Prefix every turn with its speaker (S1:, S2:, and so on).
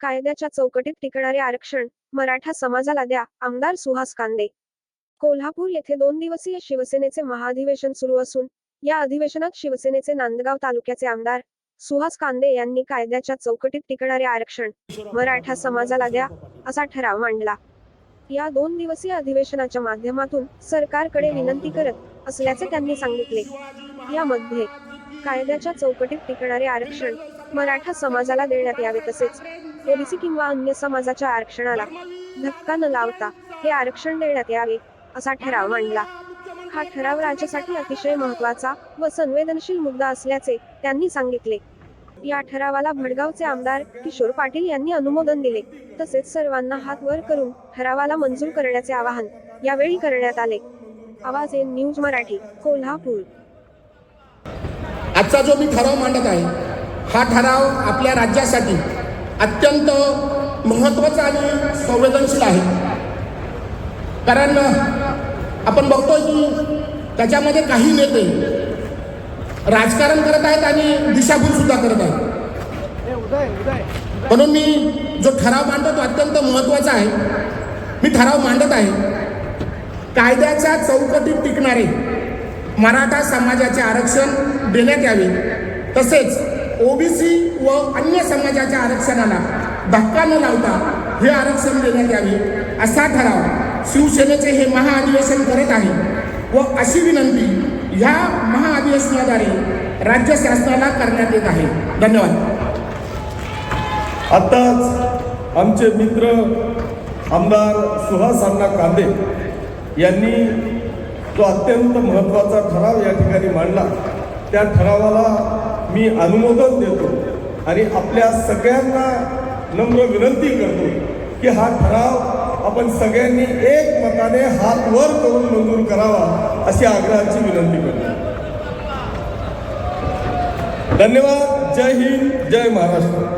S1: कायद्याच्या चौकटीत टिकणारे आरक्षण मराठा समाजाला द्या आमदार सुहास कांदे. कोल्हापूर येथे दोन दिवसीय शिवसेनेचे महाअधिवेशन सुरू असून या अधिवेशनात शिवसेनेचे नांदगाव तालुक्याचे आमदार सुहास कांदे यांनी कायद्याच्या चौकटीत टिकणारे आरक्षण मराठा समाजाला द्या असा ठराव मांडला. या दोन दिवसीय अधिवेशनाच्या माध्यमातून सरकारकडे विनंती करत असल्याचे त्यांनी सांगितले. यामध्ये कायद्याच्या चौकटीत टिकणारे आरक्षण मराठा समाजाला देण्यात यावे तसेच ओबीसी किंवा अन्य समाजाच्या आरक्षणाला धक्का न लावता हे आरक्षण देण्यात यावे असा ठराव मांडला. हा ठराव राज्यासाठी अतिशय महत्त्वाचा व संवेदनशील मुद्दा असल्याचे त्यांनी सांगितले. या ठरावाला भडगावचे आमदार किशोर पाटील यांनी अनुमोदन दिले. तसेच सर्वांना हात वर करून ठरावाला मंजूर करण्याचे आवाहन यावेळी करण्यात आले. आवाज एन न्यूज मराठी कोल्हापूर.
S2: आजचा जो मी ठराव मांडत आहे हा ठराव आपल्या राज्यासाठी अत्यंत महत्त्वाचं आणि संवेदनशील आहे. कारण आपण बघतोय की त्याच्यामध्ये काही नेते राजकारण करत आहेत आणि दिशाभूल सुद्धा करत आहेत. म्हणून मी जो ठराव मांडतो तो अत्यंत महत्त्वाचा आहे. मी ठराव मांडत आहे कायद्याच्या चौकटीत टिकणारे मराठा समाजाचे आरक्षण देण्यात यावे. तसेच ओबीसी व अन्य समाजाच्या आरक्षणाला धक्का न लावता हे आरक्षण देण्यात यावे असा ठराव शिवसेनेचे हे महाअधिवेशन करत आहे. व अशी विनंती ह्या महाअधिवेशनाद्वारे राज्य शासनाला करण्यात येत आहे. धन्यवाद.
S3: आत्ताच आमचे मित्र आमदार सुहास अण्णा कांदे यांनी जो अत्यंत महत्त्वाचा ठराव या ठिकाणी मांडला त्या ठरावाला मी अनुमोदन देतो आणि आपल्या सगळ्यांना नम्र विनंती करतो की हा ठराव आपण सगळ्यांनी एकमताने हात वर करून मंजूर करावा अशी आग्रहाची विनंती करतो. धन्यवाद. जय हिंद जय महाराष्ट्र.